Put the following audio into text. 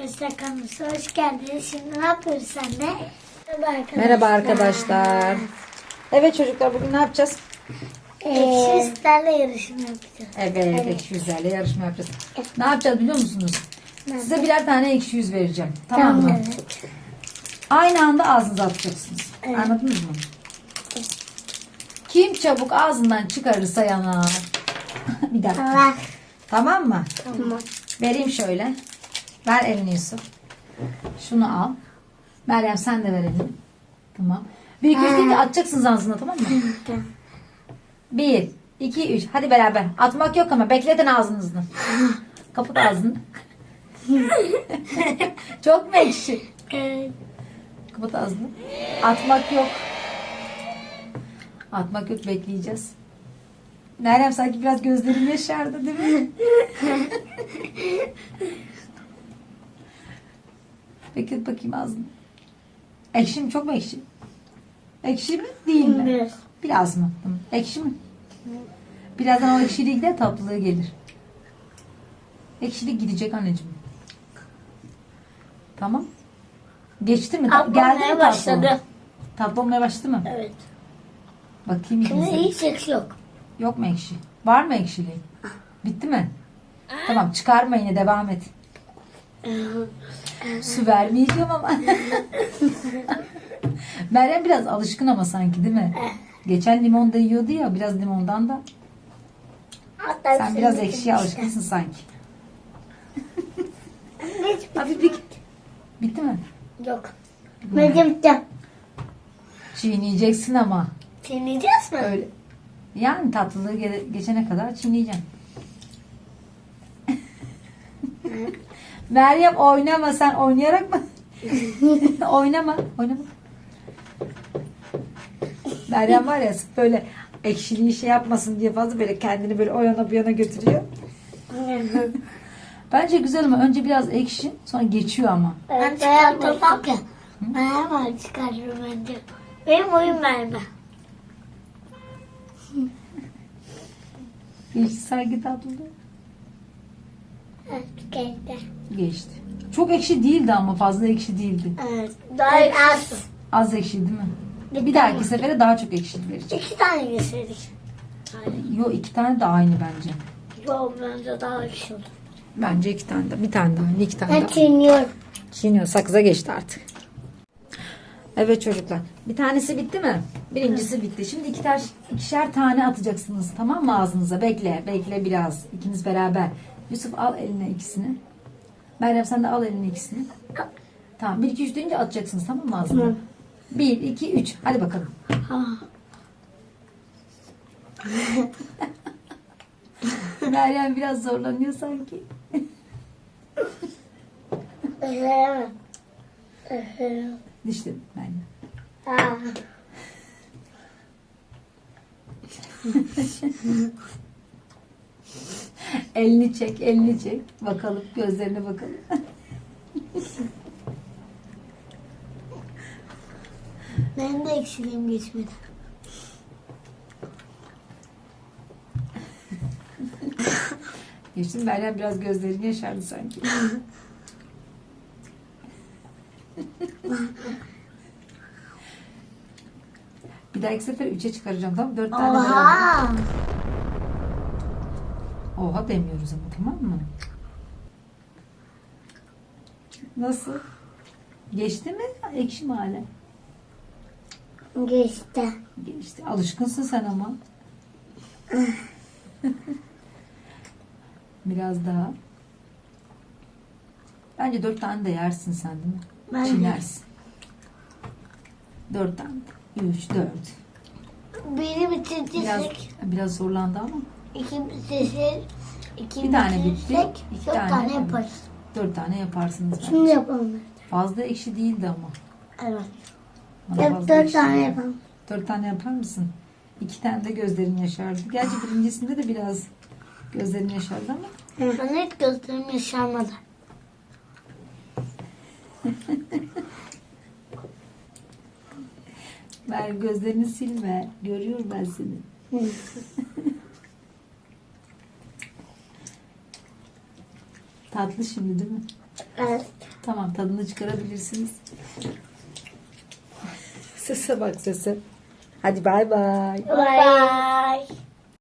Arkadaşlar kanalımıza hoş geldiniz. Şimdi ne yapıyoruz sen de? Merhaba arkadaşlar. Merhaba arkadaşlar. Evet çocuklar bugün ne yapacağız? Ekşi sütlerle yarışma yapacağız. Evet, ekşi yüzlerle yarışma yapacağız. Ne yapacağız biliyor musunuz? Size birer tane ekşi yüz vereceğim. Tamam mı? Evet. Aynı anda ağzınıza atacaksınız. Evet. Anladınız mı? Kim çabuk ağzından çıkarırsa yanar. Bir dakika. Allah. Tamam mı? Tamam. Vereyim şöyle. Ver elini Yusuf. Şunu al. Meryem sen de ver elini. Tamam. Bir iki üç deyince atacaksınız ağzına tamam mı? Bir, iki, üç. Hadi beraber. Atmak yok ama bekletin ağzınızı. Kapat ağzını. Çok mu ekşi? Evet. Kapat ağzını. Atmak yok. Atmak yok bekleyeceğiz. Meryem sanki biraz gözlerin yaşardı değil mi? Beklet bakayım ağzını. Ekşi mi? Çok mu ekşi? Ekşi mi? Değil mi? Biraz. Biraz mı? Ekşi mi? Birazdan o ekşiliği gider tatlılığı gelir. Ekşilik gidecek anneciğim. Tamam. Geçti mi? Ta- Geldi mi tatlı? başladı. Tatlı olmaya başladı mı? Evet. Bakayım Şimdi ikinize. hiç ekşi yok. Yok mu ekşi? Var mı ekşiliği? Bitti mi? Tamam çıkarma yine devam et. Su vermeyeceğim ama. Meryem biraz alışkın ama sanki değil mi? Geçen limon da yiyordu ya biraz limondan da. Hatta Sen biraz ekşiye alışkınsın sanki. Hafif bir... Bitti mi? yok. Benim de. Çiğneyeceksin ama. Çiğneyeceğiz mi? Öyle. Yani tatlılığı ge- geçene kadar çiğneyeceğim. Meryem oynama sen oynayarak mı? oynama, oynama. Meryem var ya böyle ekşiliği şey yapmasın diye fazla böyle kendini böyle o yana bu yana götürüyor. Bence güzel ama önce biraz ekşi sonra geçiyor ama. Ben çıkartamam ki. Ben hemen çıkarırım bence. Benim oyun verme. Geçti sanki tatlı. Evet, geldi. Geçti. Çok ekşi değildi ama fazla ekşi değildi. Evet. Daha az. Az ekşi değil mi? Bir dahaki sefere daha çok ekşi vereceğim. İki tane geçirdik. Yo iki tane de aynı bence. Yok bence daha ekşi olur. Bence iki tane de. Bir tane daha. iki tane Ben daha. çiğniyorum. Çiğniyor. Sakıza geçti artık. Evet çocuklar. Bir tanesi bitti mi? Birincisi bitti. Şimdi iki taş, ikişer tane atacaksınız. Tamam mı ağzınıza? Bekle. Bekle biraz. İkiniz beraber. Yusuf al eline ikisini. Meryem sen de al eline ikisini. Tamam. Bir iki üç deyince atacaksınız. Tamam mı ağzına? Tamam. Bir iki üç. Hadi bakalım. Meryem biraz zorlanıyor sanki. İşte Meryem. Elini çek, elini çek. Bakalım, gözlerine bakalım. Benim de ekşiliğim geçmedi. Geçtim Meryem biraz gözlerini yaşardı sanki. Bir dahaki sefer üçe çıkaracağım tamam mı? Dört tane beraber. Oha. Oha demiyoruz ama tamam mı? Nasıl? Geçti mi? Ekşi mi hala? Geçti. Geçti. Alışkınsın sen ama. Biraz daha. Bence dört tane de yersin sen değil mi? Ben. Çiğnersin. Dört tane. Üç, dört. Biri Biraz, bitirsek, biraz zorlandı ama. iki bitirsek, iki Bir tane bitti, bitirsek, iki dört tane tane, yaparız. Dört tane yaparsınız bence. Şimdi yapalım. Fazla ekşi değildi ama. Evet. Bana dört ekşi tane yapalım. Dört tane yapar mısın? İki tane de gözlerin yaşardı. Gerçi birincisinde de biraz gözlerin yaşardı ama. Ben hiç gözlerim yaşarmadı. Ver gözlerini silme. Görüyorum ben seni. Tatlı şimdi değil mi? Evet. Tamam tadını çıkarabilirsiniz. sese bak sese. Hadi bay bay. Bye bye.